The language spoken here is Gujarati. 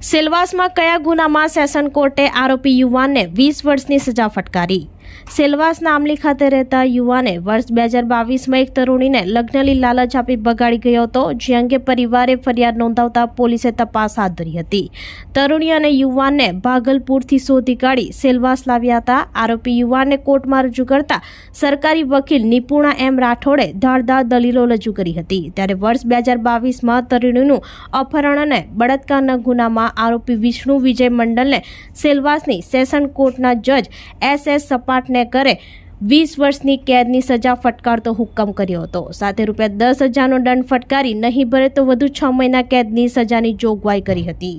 સેલવાસમાં કયા ગુનામાં સેશન કોર્ટે આરોપી યુવાનને વીસ વર્ષની સજા ફટકારી? સેલવાસના નામલી ખાતે રહેતા યુવાને વર્ષ બે હજાર બાવીસમાં એક તરુણીને લગ્નની લાલચ આપી બગાડી ગયો હતો, જે અંગે પરિવારે ફરિયાદ નોંધાવતા પોલીસે તપાસ હાથ ધરી હતી. તરુણી અને યુવાનને ભાગલપુરથી શોધી કાઢી સેલવાસ લાવ્યા હતા. આરોપી યુવાનને કોર્ટમાં રજૂ કરતા સરકારી વકીલ નિપુણા એમ રાઠોડે ધારદાર દલીલો રજૂ કરી હતી. ત્યારે વર્ષ બે હજાર બાવીસમાં તરુણીનું અપહરણ અને બળાત્કારના ગુનામાં આરોપી વિષ્ણુ વિજય મંડલને સેલવાસની સેશન કોર્ટના જજ એસ એસ સપાટને કરે વીસ વર્ષની કેદની સજા ફટકારતો હુકમ કર્યો હતો. સાથે રૂપિયા દસ હજારનો દંડ ફટકારી નહીં ભરે તો વધુ છ મહિના કેદની સજાની જોગવાઈ કરી હતી.